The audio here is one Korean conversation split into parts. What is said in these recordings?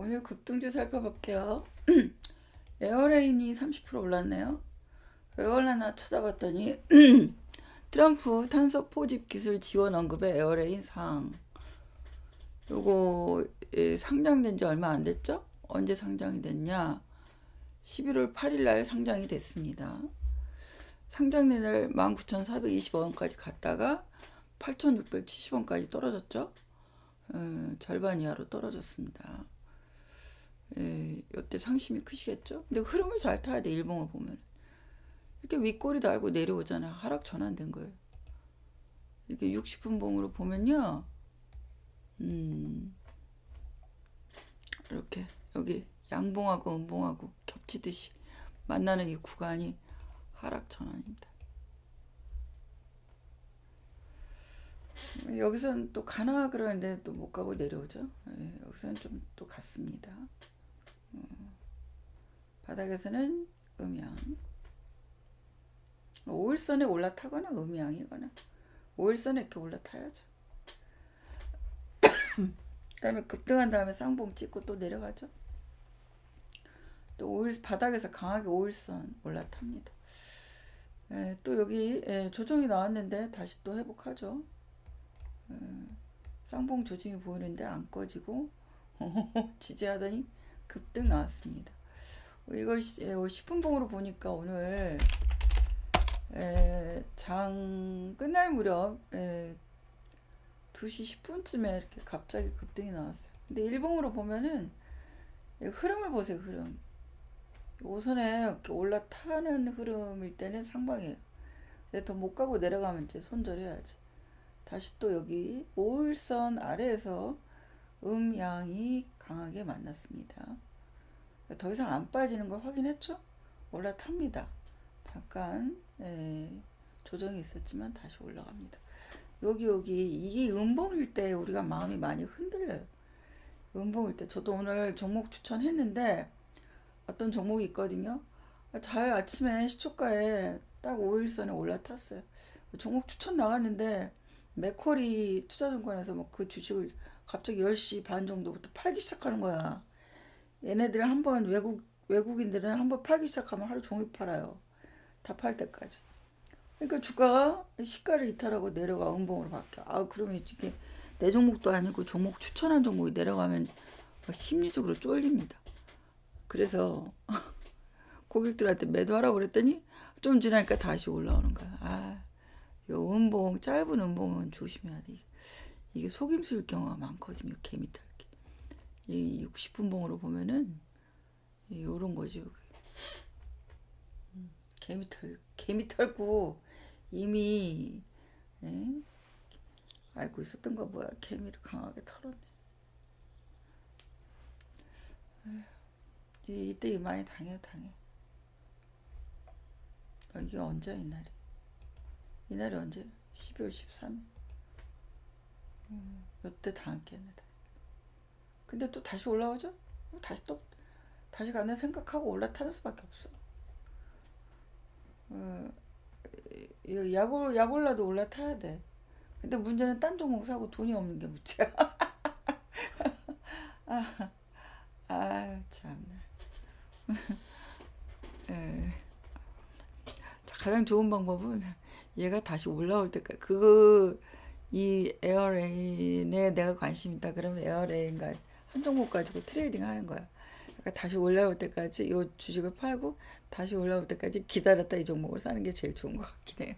오늘 급등주 살펴볼게요. 에어레인이 30% 올랐네요. 왜 올랐나 찾아봤더니 트럼프 탄소 포집 기술 지원 언급의 에어레인 상. 요거 예, 상장된 지 얼마 안 됐죠? 언제 상장이 됐냐? 11월 8일 날 상장이 됐습니다. 상장된 날 19,420원까지 갔다가 8,670원까지 떨어졌죠? 어, 절반 이하로 떨어졌습니다. 예, 이때 상심이 크시겠죠? 근데 흐름을 잘 타야 돼, 일봉을 보면. 이렇게 윗꼬리 달고 내려오잖아. 하락 전환된 거예요. 이렇게 60분 봉으로 보면요. 음, 이렇게 여기 양봉하고 음봉하고 겹치듯이 만나는 이 구간이 하락 전환입니다. 여기서는 또 가나 그러는데 또 못 가고 내려오죠. 예, 여기서는 좀 또 갔습니다. 어, 바닥에서는 음양. 5일선에 올라타거나 음양이거나 5일선에 이렇게 올라타야죠. 그 다음에 급등한 다음에 쌍봉 찍고 또 내려가죠. 또 5일 바닥에서 강하게 5일선 올라탑니다. 예, 또 여기 예, 조정이 나왔는데 다시 또 회복하죠. 예, 쌍봉 조짐이 보이는데 안 꺼지고 지지하더니 급등 나왔습니다. 이거 10분 봉으로 보니까 오늘 에, 장 끝날 무렵 에, 2시 10분쯤에 이렇게 갑자기 급등이 나왔어요. 근데 일봉으로 보면은 흐름을 보세요, 흐름. 오선에 이렇게 올라타는 흐름일 때는 상방이에요. 근데 더 못 가고 내려가면 이제 손절해야지. 다시 또 여기 5일선 아래에서 음양이 강하게 만났습니다. 더 이상 안 빠지는 걸 확인했죠? 올라탑니다. 잠깐 예, 조정이 있었지만 다시 올라갑니다. 여기 여기 이게 음봉일 때 우리가 마음이 많이 흔들려요. 음봉일 때 저도 오늘 종목 추천했는데 어떤 종목이 있거든요. 잘 아침에 시초가에 딱 5일선에 올라탔어요. 종목 추천 나갔는데 맥쿼리 투자증권에서 뭐 그 주식을 갑자기 10시 반 정도부터 팔기 시작하는 거야. 얘네들 한번 외국 외국인들은 한번 팔기 시작하면 하루 종일 팔아요. 다 팔 때까지. 그러니까 주가가 시가를 이탈하고 내려가 음봉으로 바뀌어. 아 그러면 이게 내 종목도 아니고 종목 추천한 종목이 내려가면 심리적으로 쫄립니다. 그래서 고객들한테 매도하라고 그랬더니 좀 지나니까 다시 올라오는 거야. 아, 요 음봉 짧은 음봉은 조심해야 돼. 이게 속임수일 경우가 많거든요. 개미 털기. 이 60분 봉으로 보면은 요런 거죠. 음, 개미 털 개미 털고 이미 에? 알고 있었던 거 뭐야? 개미를 강하게 털었네. 이때 많이 당해 당해. 아, 이게 언제 이날이? 이날이 언제? 12월 13일. 음, 이때 당했겠네. 근데 또 다시 올라오죠? 다시 또 다시 가는 생각하고 올라타는 수밖에 없어. 어, 약, 약 올라도 올라타야 돼. 근데 문제는 딴 종목 사고 돈이 없는 게 문제야. 아, 아, 참나. 에. 가장 좋은 방법은 얘가 다시 올라올 때까지 그이 에어레인에 내가 관심 있다 그러면 에어레인과 한 종목 가지고 트레이딩 하는 거야. 그러니까 다시 올라올 때까지 이 주식을 팔고 다시 올라올 때까지 기다렸다 이 종목을 사는 게 제일 좋은 것 같긴 해요.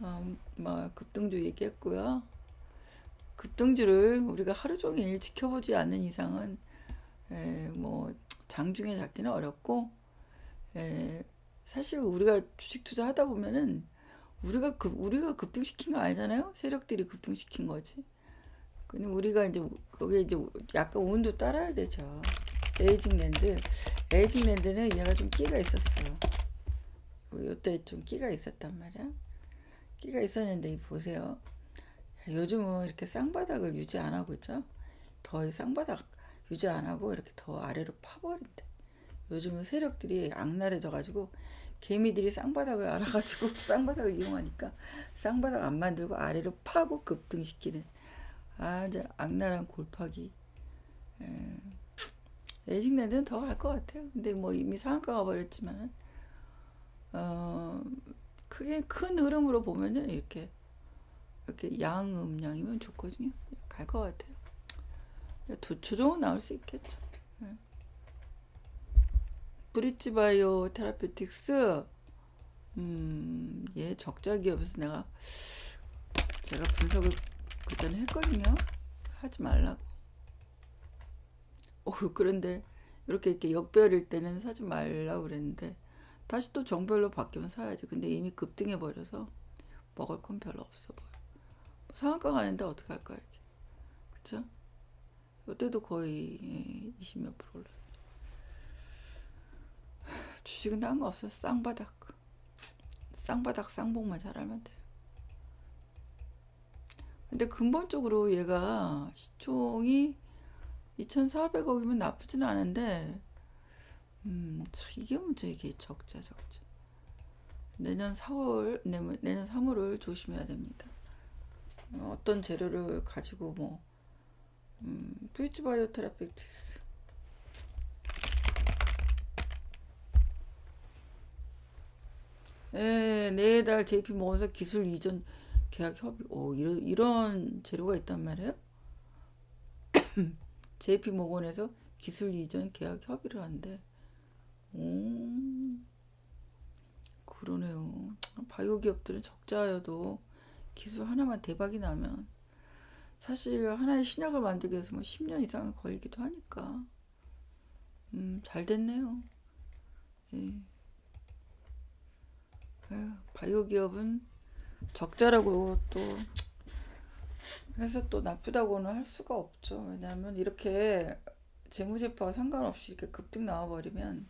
어, 뭐 급등주 얘기했고요. 급등주를 우리가 하루 종일 지켜보지 않는 이상은 에, 뭐 장중에 잡기는 어렵고 에, 사실 우리가 주식 투자하다 보면은 우리가 급 우리가 급등시킨 거 아니잖아요. 세력들이 급등시킨 거지. 근데 우리가 이제 거기에 이제 약간 운도 따라야 되죠. 에이징랜드, 에이징랜드는 얘가 좀 끼가 있었어요. 요때 좀 끼가 있었단 말이야. 끼가 있었는데 보세요. 요즘은 이렇게 쌍바닥을 유지 안 하고 있죠. 더 쌍바닥 유지 안 하고 이렇게 더 아래로 파버린대. 요즘은 세력들이 악랄해져 가지고 개미들이 쌍바닥을 알아가지고 쌍바닥을 이용하니까 쌍바닥 안 만들고 아래로 파고 급등시키는 아주 악랄한 골파기. 에. 에이징랜드는 더 갈 것 같아요. 근데 뭐 이미 상한가 가 버렸지만 어 크게 큰 흐름으로 보면은 이렇게 이렇게 양 음량이면 좋거든요. 갈 것 같아요. 도, 조정은 나올 수 있겠죠. 네. 브릿지 바이오 테라피틱스 음, 얘 적자 기업에서 내가 제가 분석을 그전에 했거든요. 하지 말라고. 어, 그런데 이렇게 이렇게 역별일 때는 사지 말라고 그랬는데 다시 또 정별로 바뀌면 사야지. 근데 이미 급등해 버려서 먹을 건 별로 없어 보여. 상한가 가는데 어떻게 할까 이게. 그쵸? 이때도 거의 20몇 프로 올라. 주식은 딴 거 없어. 쌍바닥. 쌍바닥 쌍봉만 잘하면 돼요. 근데 근본적으로 얘가 시총이 2,400억이면 나쁘진 않은데, 음, 이게 문제, 이게 적자, 적자. 내년 4월, 내년, 내년 3월을 조심해야 됩니다. 어떤 재료를 가지고 뭐, 음, 브릿지 바이오 테라피틱스. 예, 네달 JP 모건서 기술 이전 계약 협의. 오, 이런, 이런 재료가 있단 말이에요? JP 모건에서 기술 이전 계약 협의를 한대. 오, 그러네요. 바이오 기업들은 적자여도 기술 하나만 대박이 나면 사실 하나의 신약을 만들기 위해서 뭐 10년 이상은 걸리기도 하니까. 음, 잘 됐네요. 예. 에휴, 바이오 기업은 적자라고 또 해서 또 나쁘다고는 할 수가 없죠. 왜냐하면 이렇게 재무제표와 상관없이 이렇게 급등 나와버리면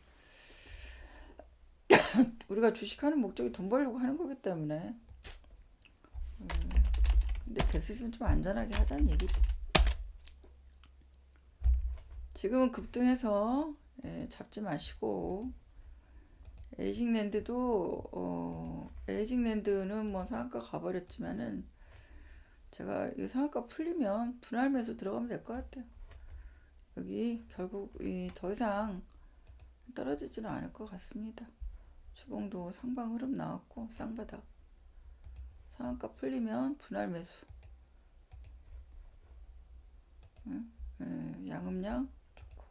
우리가 주식하는 목적이 돈 벌려고 하는 거기 때문에 음, 근데 됐으면 좀 안전하게 하자는 얘기지. 지금은 급등해서 예, 잡지 마시고 에이징랜드도 어, 에이징랜드는 뭐 상한가 가버렸지만은 제가 이 상한가 풀리면 분할 매수 들어가면 될 것 같아요. 여기 결국 더 이상 떨어지지는 않을 것 같습니다. 주봉도 상방 흐름 나왔고 쌍바닥 상한가 풀리면 분할 매수 응? 예, 양음량 좋고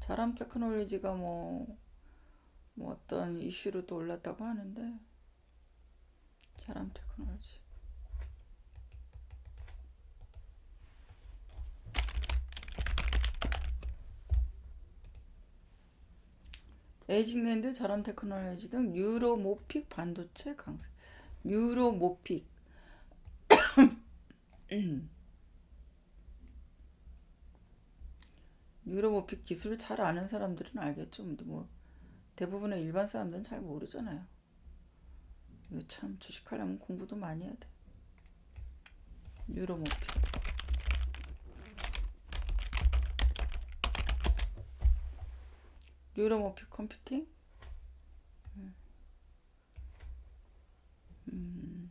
자람 테크놀로지가 뭐, 뭐 어떤 이슈로 또 올랐다고 하는데 자람 테크놀로지 에이징랜드, 자람 테크놀로지 등 유로모픽 반도체 강세. 유로모픽. 유로모픽 기술을 잘 아는 사람들은 알겠죠. 근데 뭐 대부분의 일반 사람들은 잘 모르잖아요. 이거 참 주식하려면 공부도 많이 해야 돼. 유로모픽. 유로모픽 컴퓨팅? 음,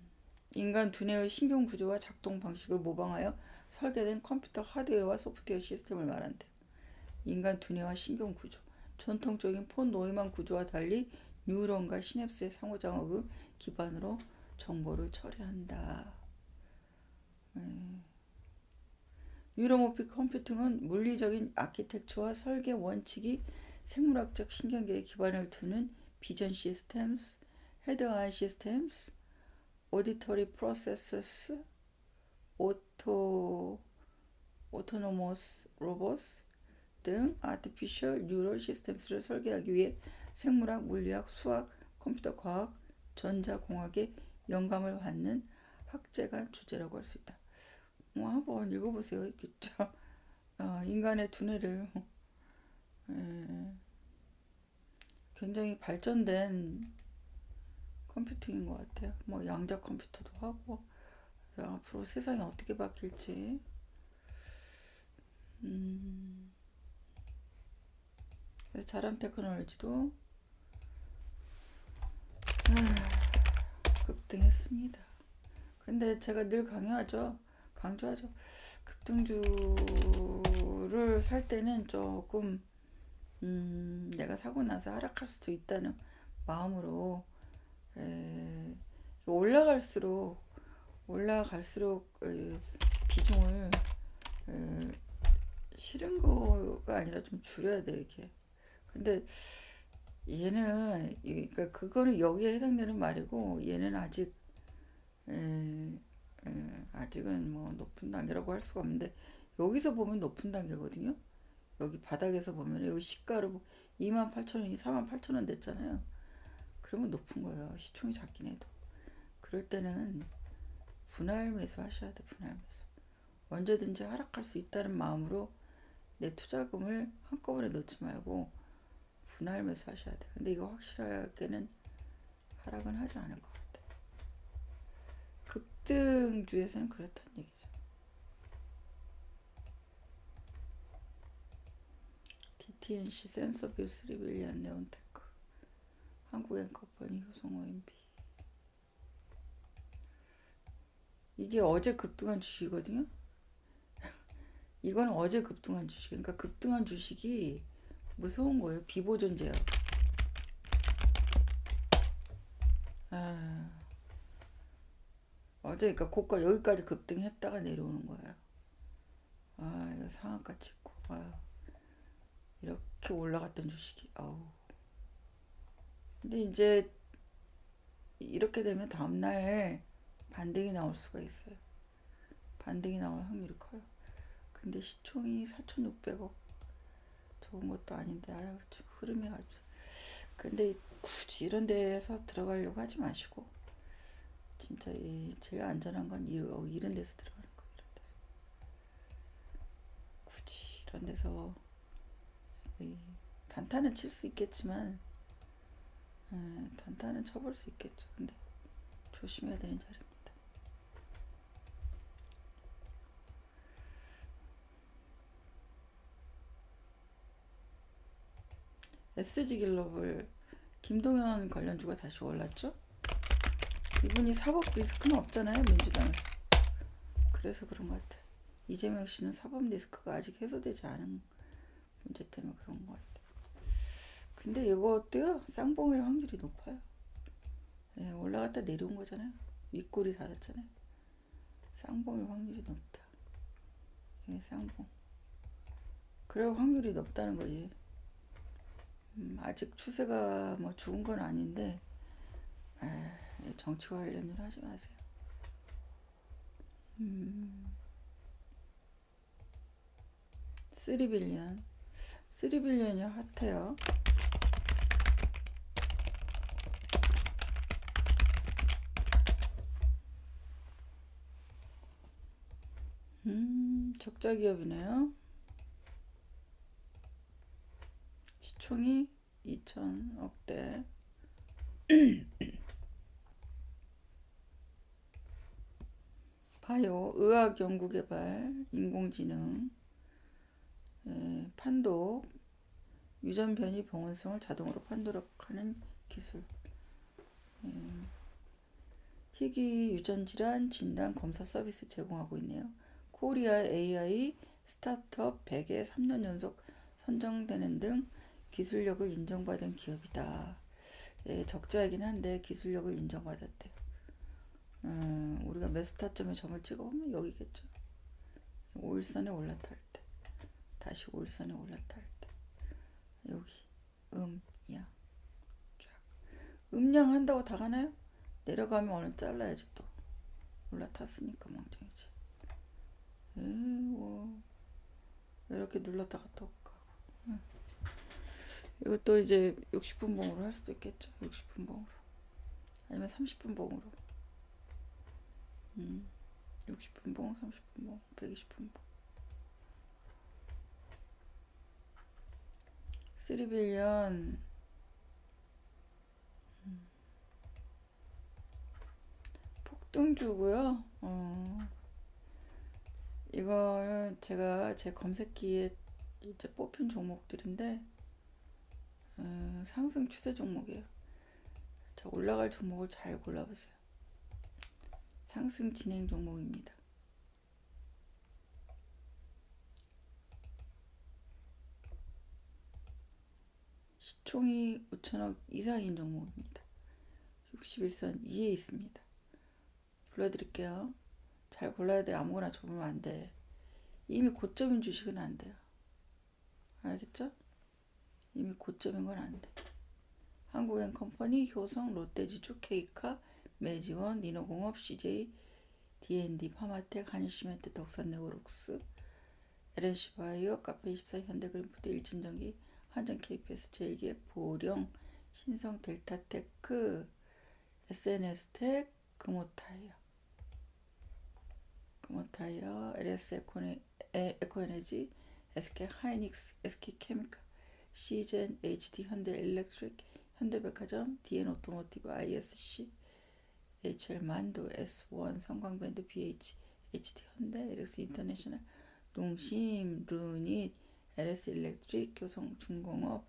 인간 두뇌의 신경 구조와 작동 방식을 모방하여 설계된 컴퓨터 하드웨어와 소프트웨어 시스템을 말한대. 인간 두뇌와 신경 구조. 전통적인 폰 노이만 구조와 달리 뉴런과 시냅스의 상호작용을 기반으로 정보를 처리한다. 네. 뉴로모픽 컴퓨팅은 물리적인 아키텍처와 설계 원칙이 생물학적 신경계에 기반을 두는 비전 시스템스, 헤드 아이 시스템스, 오디터리 프로세서스, 오토 오토노머스 로봇스 등 아티피셜 뉴럴 시스템스를 설계하기 위해 생물학, 물리학, 수학, 컴퓨터 과학, 전자공학에 영감을 받는 학제가 주제라고 할 수 있다. 뭐 한번 읽어보세요. 이렇게 어, 인간의 두뇌를 예. 굉장히 발전된 컴퓨팅인 것 같아요. 뭐 양자 컴퓨터도 하고 앞으로 세상이 어떻게 바뀔지 음, 자람 테크놀로지도 아, 급등했습니다. 근데 제가 늘 강요하죠. 강조하죠. 급등주를 주를 살 때는 조금 음, 내가 사고 나서 하락할 수도 있다는 마음으로 에, 올라갈수록 올라갈수록 에, 비중을 에, 싫은 거가 아니라 좀 줄여야 돼 이게. 근데 얘는 이- 그러니까 그거는 여기에 해당되는 말이고 얘는 아직 에, 에, 아직은 뭐 높은 단계라고 할 수가 없는데 여기서 보면 높은 단계거든요. 여기 바닥에서 보면 여기 시가로 28,000원이 48,000원 됐잖아요. 그러면 높은 거예요. 시총이 작긴 해도. 그럴 때는 분할 매수 하셔야 돼. 분할 매수. 언제든지 하락할 수 있다는 마음으로 내 투자금을 한꺼번에 넣지 말고 분할 매수 하셔야 돼. 근데 이거 확실하게는 하락은 하지 않을 것 같아. 급등주에서는 그렇다는 얘기죠. DTNC 센서뷰 3빌리언 네온테크 한국앵커퍼니 효성 OMB 이게 어제 급등한 주식이거든요. 이건 어제 급등한 주식. 그러니까 급등한 주식이 무서운 거예요. 비보존재요. 아, 어제 그러니까 고가 여기까지 급등했다가 내려오는 거예요. 아, 이거 상한가 찍고 아, 이렇게 올라갔던 주식이 아우. 근데 이제 이렇게 되면 다음 날 반등이 나올 수가 있어요. 반등이 나올 확률이 커요. 근데 시총이 4,600억 좋은 것도 아닌데 아유 좀 흐름이 아주 근데 굳이 이런 데서 들어가려고 하지 마시고 진짜 이 제일 안전한 건 이- 어, 이런 데서 들어가는 거예요. 이런 데서 굳이 이런 데서 이 단타는 칠 수 있겠지만 에, 단타는 쳐볼 수 있겠죠. 근데 조심해야 되는 자리입니다. SG 글로벌 김동연 관련주가 다시 올랐죠? 이분이 사법 리스크는 없잖아요 민주당에서. 그래서 그런 것 같아 이재명 씨는 사법 리스크가 아직 해소되지 않은 문제 때문에 그런 것 같아 근데 이것도요? 쌍봉일 확률이 높아요. 예, 올라갔다 내려온 거잖아요. 윗골이 닫았잖아요. 쌍봉일 확률이 높다. 예, 쌍봉. 그래 확률이 높다는 거지 음, 아직 추세가 뭐 죽은 건 아닌데 에, 정치 관련 일 하지 마세요. 음, 3빌리언 3빌리언이 핫해요. 음, 적자 기업이네요. 시 총이 2천억대. 바이오, 의학 연구 개발, 인공지능, 에, 판독, 유전 변이 병원성을 자동으로 판독하는 기술, 에, 희귀 유전 질환 진단 검사 서비스 제공하고 있네요. 코리아 AI 스타트업 100에 3년 연속 선정되는 등 기술력을 인정받은 기업이다. 예, 적자이긴 한데 기술력을 인정받았대요. 음, 우리가 매수 타점에 점을 찍어보면 여기겠죠. 5일선에 올라탈 때. 다시 5일선에 올라탈 때. 여기 음, 양, 쫙. 음양 한다고 다 가나요? 내려가면 오늘 잘라야지 또. 올라탔으니까 멍청이지. 에, 뭐 이렇게 눌렀다가 또. 이것도 이제 60분 봉으로 할 수도 있겠죠. 60분 봉으로. 아니면 30분 봉으로. 음, 60분 봉, 30분 봉, 120분 봉. 3빌리언 폭등 주고요. 어, 이거는 제가 제 검색기에 이제 뽑힌 종목들인데 어, 상승 추세 종목이에요. 자, 올라갈 종목을 잘 골라보세요. 상승 진행 종목입니다. 시총이 5천억 이상인 종목입니다. 61선 2에 있습니다. 불러드릴게요. 잘 골라야 돼. 아무거나 접으면 안 돼. 이미 고점인 주식은 안 돼요. 알겠죠? 이미 고점인 건 안 돼. 한국엔컴퍼니, 효성, 롯데지주, 케이카, 매지원, 니노공업, CJ, D&D, 파마텍, 한일시멘트, 덕산네오록스, LNC바이오, 카페24, 현대그린푸드, 일진전기, 한전 KPS, 제일기획, 보령, 신성, 델타테크, SNS텍, 금호타이어, 금호타이어, LS 에코네, 에, 에코에너지, SK 하이닉스, SK 케미칼, 시젠, HD 현대 일렉트릭, 현대백화점, DN 오토모티브, ISC, HL 만도, S1 성광밴드, BH, HD 현대, LX 인터내셔널, 농심, 루닛, LS 일렉트릭, 교성 중공업,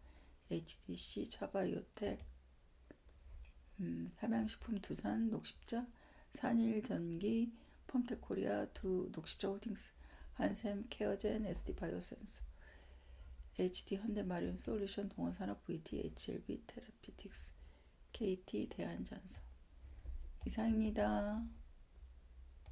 HDC, 차바이오텍, 음, 삼양식품 두산, 녹십자, 산일전기, 펌텍코리아, 두 녹십자 홀딩스, 한샘, 케어젠, SD바이오센스, HD 현대마리온 솔루션, 동원산업, VT, HLB, 테라피틱스, KT, 대한전선 이상입니다.